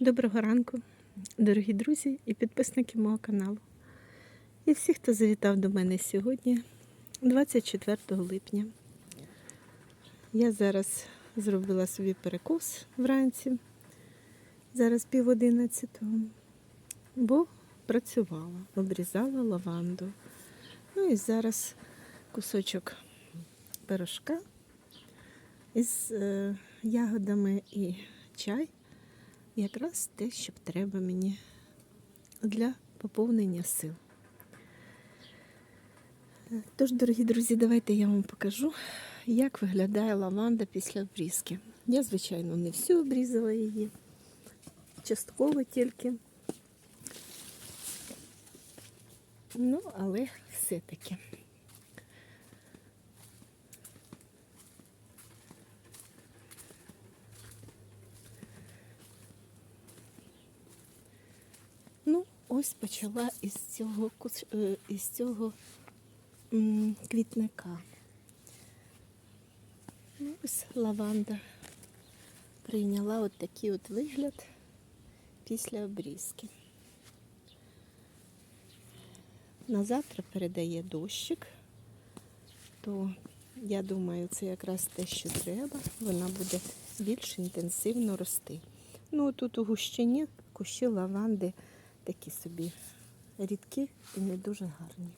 Доброго ранку, дорогі друзі і підписники мого каналу. І всі, хто завітав до мене сьогодні, 24 липня. Я зараз зробила собі перекус вранці, зараз пів одинадцятого, бо працювала, обрізала лаванду. Ну і зараз кусочок пирожка із е, ягодами і чай якраз те, що треба мені для поповнення сил. Тож, дорогі друзі, давайте я вам покажу, як виглядає лаванда після обрізки. Я, звичайно, не всю обрізала її, частково тільки. Ну, але все-таки. Ну, ось почала із цього, е, із цього квітника. Ну, ось лаванда прийняла от такий от вигляд після обрізки. На завтра передає дощик, то я думаю, це якраз те, що треба. Вона буде більш інтенсивно рости. Ну, тут у гущині кущі лаванди такі собі рідкі і не дуже гарні.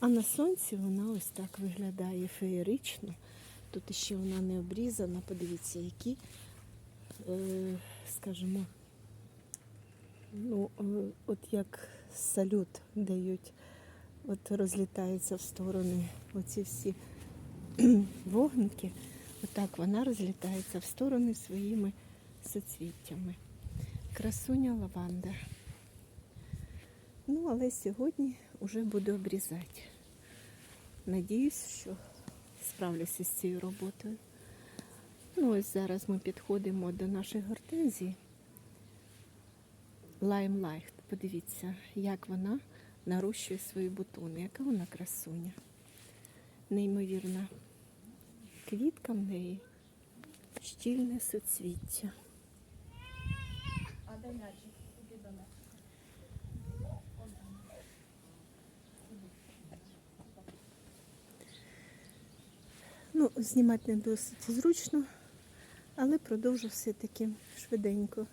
А на сонці вона ось так виглядає феєрично. Тут ще вона не обрізана. Подивіться, які, е, скажімо, ну, е, от як салют дають, от розлітаються в сторони оці всі вогники. Отак вона розлітається в сторони своїми соцвіттями. Красуня лаванда. Ну, але сьогодні вже буду обрізати. Надіюсь, що справлюся з цією роботою. Ну, ось зараз ми підходимо до нашої гортензії. Лаймлайт. Подивіться, як вона нарощує свої бутони, яка вона красуня. Неймовірна квітка в неї, щільне соцвіття. А де м'ячик? До. Ну, знімати не досить зручно, але продовжу все-таки швиденько.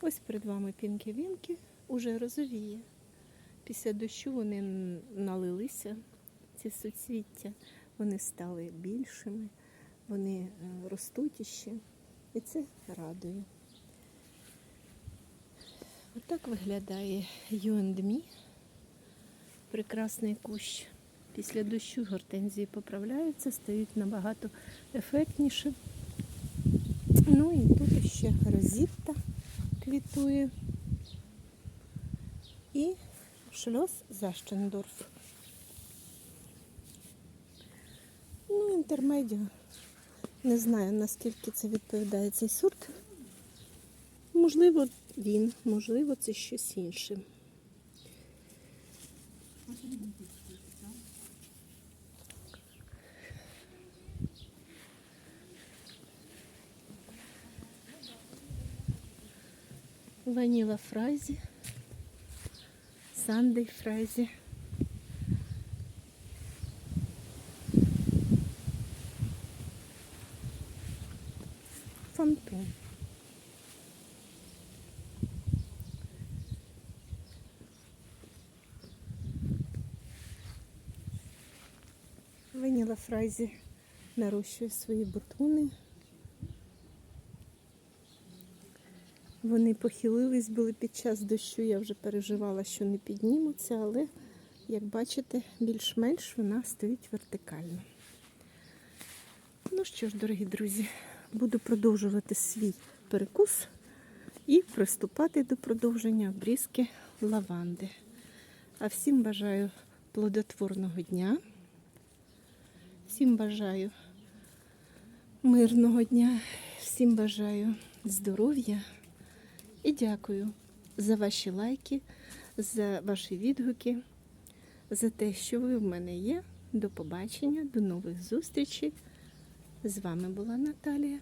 Ось перед вами пінки-вінки уже розовіє. Після дощу вони налилися, ці суцвіття, вони стали більшими, вони е, ростуть іще. І це радує. Отак виглядає You and Me. Прекрасний кущ. Після дощу гортензії поправляються, стають набагато ефектніше. Ну і тут ще розітта квітує. І шльос Защендорф. Ну, інтермедіо. Не знаю, наскільки це відповідає цей сорт. Можливо, він, можливо, це щось інше. Ваніла фразі, Сандей фразі. Фантом. Ваніла фразі нарощує свої бутони. Вони похилились були під час дощу. Я вже переживала, що не піднімуться, але, як бачите, більш-менш вона стоїть вертикально. Ну що ж, дорогі друзі, буду продовжувати свій перекус і приступати до продовження обрізки лаванди. А всім бажаю плодотворного дня. Всім бажаю мирного дня, всім бажаю здоров'я і дякую за ваші лайки, за ваші відгуки, за те, що ви в мене є. До побачення, до нових зустрічей. З вами була Наталія.